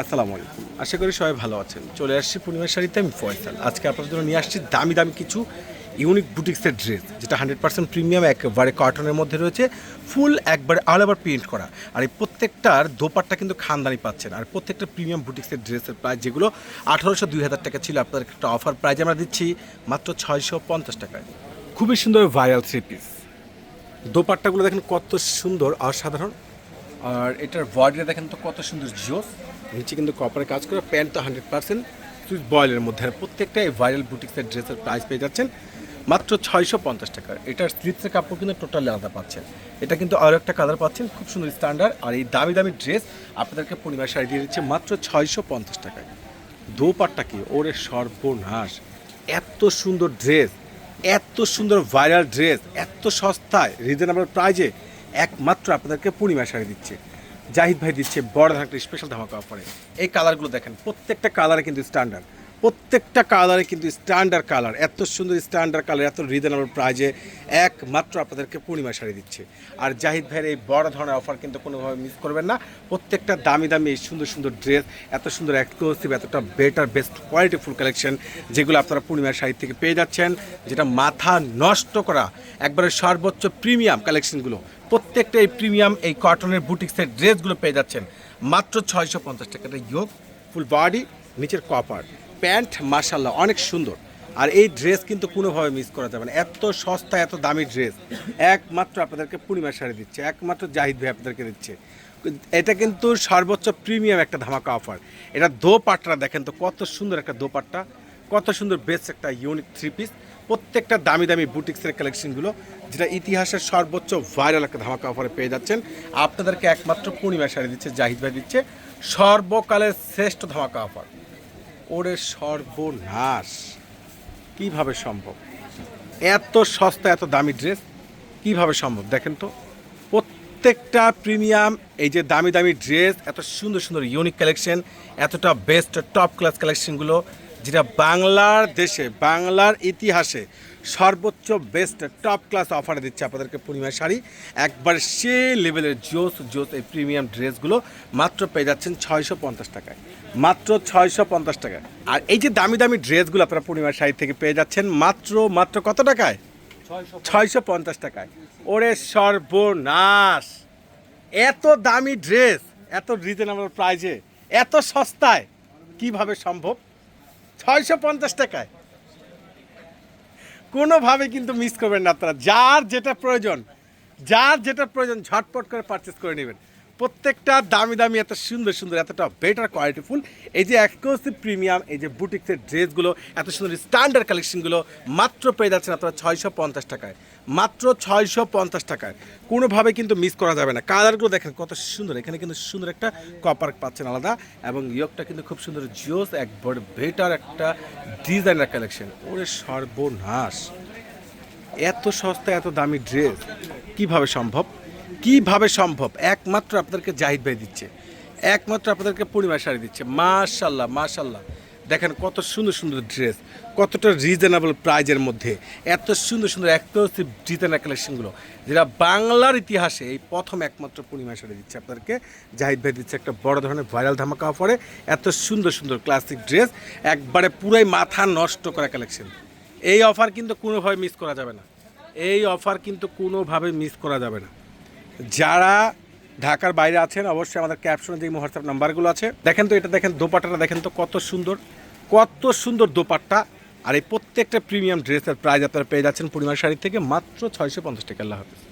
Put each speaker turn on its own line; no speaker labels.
আসসালামু আলাইকুম। আশা করি সবাই ভালো আছেন। চলে আসছি পূর্ণিমার শাড়িতে, আমি ফয়সাল। আজকে আপনাদের জন্য নিয়ে আসছি দামি দামি কিছু ইউনিক বুটিক্সের ড্রেস যেটা হান্ড্রেড পার্সেন্ট প্রিমিয়াম একবারে কার্টনের মধ্যে রয়েছে ফুল একবারে অল ওভার প্রিন্ট করা। আর এই প্রত্যেকটার দোপাট্টা কিন্তু খানদানি পাচ্ছেন। আর প্রত্যেকটা প্রিমিয়াম বুটিক্সের ড্রেসের প্রাইস যেগুলো আঠারোশো, দুই হাজার টাকা ছিল আপনাদের একটা অফার প্রাইজ আমরা দিচ্ছি মাত্র ছয়শো পঞ্চাশ টাকায়। খুবই সুন্দর ভাইরাল থ্রি পিস দোপাট্টাগুলো দেখেন কত সুন্দর, অসাধারণ। আর এটার বডিটা দেখেন তো কত সুন্দর, জিওস। নিচে কিন্তু কপারে কাজ করে প্যান্ট তো হান্ড্রেড পার্সেন্ট সুইচ বয়েলের মধ্যে। আর প্রত্যেকটা এই ভাইরাল বুটিক্সের ড্রেসের প্রাইস পেয়ে যাচ্ছেন মাত্র ছয়শো পঞ্চাশ টাকার এটার স্লিপসের কাপড় কিন্তু টোটালি আলাদা পাচ্ছেন। এটা কিন্তু আরও একটা কালার পাচ্ছেন, খুব সুন্দর স্ট্যান্ডার্ড আর এই দামি দামি ড্রেস আপনাদেরকে পূর্ণিমা শাড়ি দিয়ে দিচ্ছে মাত্র ছয়শো পঞ্চাশ টাকায়। দোপাট্টা কি? ওরে সর্বনাশ! এত সুন্দর ড্রেস এত সুন্দর ভাইরাল ড্রেস এত সস্তায় রিজনেবল প্রাইজে একমাত্র আপনাদেরকে পূর্ণিমা শাড়ি দিচ্ছে। জাহিদ ভাই দিচ্ছে বড় ধরনের একটা স্পেশাল ধামাকা অফারে এই কালারগুলো দেখেন, প্রত্যেকটা কালারে কিন্তু স্ট্যান্ডার্ড প্রত্যেকটা কালারে কিন্তু স্ট্যান্ডার্ড কালার এত সুন্দর স্ট্যান্ডার্ড কালার এত রিজনেবল প্রাইজে একমাত্র আপনাদেরকে পূর্ণিমা শাড়ি দিচ্ছে। আর জাহিদ ভাইয়ের এই বড় ধরনের অফার কিন্তু কোনোভাবে মিস করবেন না। প্রত্যেকটা দামি দামি এই সুন্দর সুন্দর ড্রেস এত সুন্দর এক্সক্লুসিভ এতটা better best quality full collection যেগুলো আপনারা পূর্ণিমা শাড়ি থেকে পেয়ে যাচ্ছেন, যেটা মাথা নষ্ট করা একবারে সর্বোচ্চ প্রিমিয়াম কালেকশনগুলো প্রত্যেকটা এই প্রিমিয়াম এই কটনের বুটিক্সের ড্রেসগুলো পেয়ে যাচ্ছেন। মাত্র ছয়শো পঞ্চাশ টাকাটা ইয়োগ ফুল বডি নিচের কপার প্যান্ট মার্শাল্লাহ অনেক সুন্দর। আর এই ড্রেস কিন্তু কোনোভাবে মিস করা যাবে না। এত সস্তা, এত দামি ড্রেস। একমাত্র আপনাদেরকে পূর্ণিমা শাড়ি দিচ্ছে। একমাত্র জাহিদ ভাই আপনাদেরকে দিচ্ছে। এটা কিন্তু সর্বোচ্চ প্রিমিয়াম একটা ধামাকা অফার। এটা দোপাট্টা দেখেন তো, কত সুন্দর একটা দোপাট্টা। কত সুন্দর বেস্ট একটা ইউনিক থ্রি পিস প্রত্যেকটা দামি দামি বুটিক্সের কালেকশনগুলো, যেটা ইতিহাসের সর্বোচ্চ ভাইরাল একটা ধামাকা অফারে পেয়ে যাচ্ছেন। আপনাদেরকে একমাত্র পূর্ণিমা শাড়ি দিচ্ছে, জাহিদ ভাই দিচ্ছে। সর্বকালের শ্রেষ্ঠ ধামাকা অফার। ওরে সর্বনাশ। কীভাবে সম্ভব? এত সস্তা, এত দামি ড্রেস কীভাবে সম্ভব? দেখেন তো, প্রত্যেকটা প্রিমিয়াম, এই যে দামি দামি ড্রেস, এত সুন্দর সুন্দর, ইউনিক কালেকশন, এতটা বেস্ট টপ ক্লাস কালেকশনগুলো যেটা বাংলার দেশে, বাংলার ইতিহাসে সর্বোচ্চ বেস্ট টপ ক্লাস অফারে দিচ্ছে আপনাদেরকে পূর্ণিমা শাড়ি। একবার সে লেভেলের জোস জোস এই প্রিমিয়াম ড্রেসগুলো মাত্র পেয়ে যাচ্ছেন ছয়শো পঞ্চাশ টাকায়। মাত্র ছয়শো পঞ্চাশ টাকায়। আর এই যে দামি দামি ড্রেসগুলো আপনারা পূর্ণিমা শাড়ি থেকে পেয়ে যাচ্ছেন মাত্র মাত্র কত টাকায়? ছয়শো পঞ্চাশ টাকায়। ওরে সর্বনাশ! এত দামি ড্রেস এত রিজনেবল প্রাইজে এত সস্তায় কীভাবে সম্ভব? ছয়শো পঞ্চাশ টাকায়। কোনোভাবে কিন্তু মিস করবেন না আপনারা। যার যেটা প্রয়োজন, যার যেটা প্রয়োজন, ঝটপট করে পারচেস করে নেবেন। প্রত্যেকটা দামি দামি, এত সুন্দর সুন্দর, এতটা বেটার কোয়ালিটিফুল এই যে এক্সক্লুসিভ প্রিমিয়াম এই যে বুটিক্সের ড্রেসগুলো, এত সুন্দর স্ট্যান্ডার্ড কালেকশনগুলো মাত্র পেয়ে যাচ্ছেন আপনারা ছয়শো পঞ্চাশ টাকায়। মাত্র ছয়শো পঞ্চাশ টাকায়। কোনোভাবে কিন্তু মিস করা যাবে না। কালারগুলো দেখেন কত সুন্দর। এখানে কিন্তু সুন্দর একটা কপার পাচ্ছেন আলাদা এবং ইয়কটা কিন্তু খুব সুন্দর জিওস একবার বেটার একটা ডিজাইনার কালেকশন ওরে সর্বনাশ। এত সস্তা এত দামি ড্রেস কীভাবে সম্ভব? কীভাবে সম্ভব? একমাত্র আপনাদেরকে জাহিদ ভাই দিচ্ছে। একমাত্র আপনাদেরকে পূর্ণিমা শাড়ি দিচ্ছে। মাশাল্লাহ মাশাল্লাহ দেখেন কত সুন্দর সুন্দর ড্রেস কতটা রিজনেবল প্রাইজের মধ্যে, এত সুন্দর সুন্দর এক্সক্লুসিভ ডিজাইনার কালেকশনগুলো যেটা বাংলার ইতিহাসে এই প্রথম একমাত্র পূর্ণিমা শাড়ি দিচ্ছে আপনাদেরকে, জাহিদ ভাই দিচ্ছে একটা বড় ধরনের ভাইরাল ধামাকা অফারে এত সুন্দর সুন্দর ক্লাসিক ড্রেস একবারে পুরাই মাথা নষ্ট করা কালেকশন এই অফার কিন্তু কোনোভাবে মিস করা যাবে না। এই অফার কিন্তু কোনোভাবে মিস করা যাবে না। যারা ঢাকার বাইরে আছেন, অবশ্যই আমাদের ক্যাপশনে যে হোয়াটসঅ্যাপ নাম্বারগুলো আছে। দেখেন তো, এটা দেখেন, দোপাট্টাটা দেখেন তো, কত সুন্দর কত সুন্দর দোপাট্টা। আর এই প্রত্যেকটা প্রিমিয়াম ড্রেসের প্রাইস আপনারা পেয়ে যাচ্ছেন পরিমাণ শাড়ি থেকে মাত্র ছয়শো পঞ্চাশ টাকা আল্লাহ হাফিজ।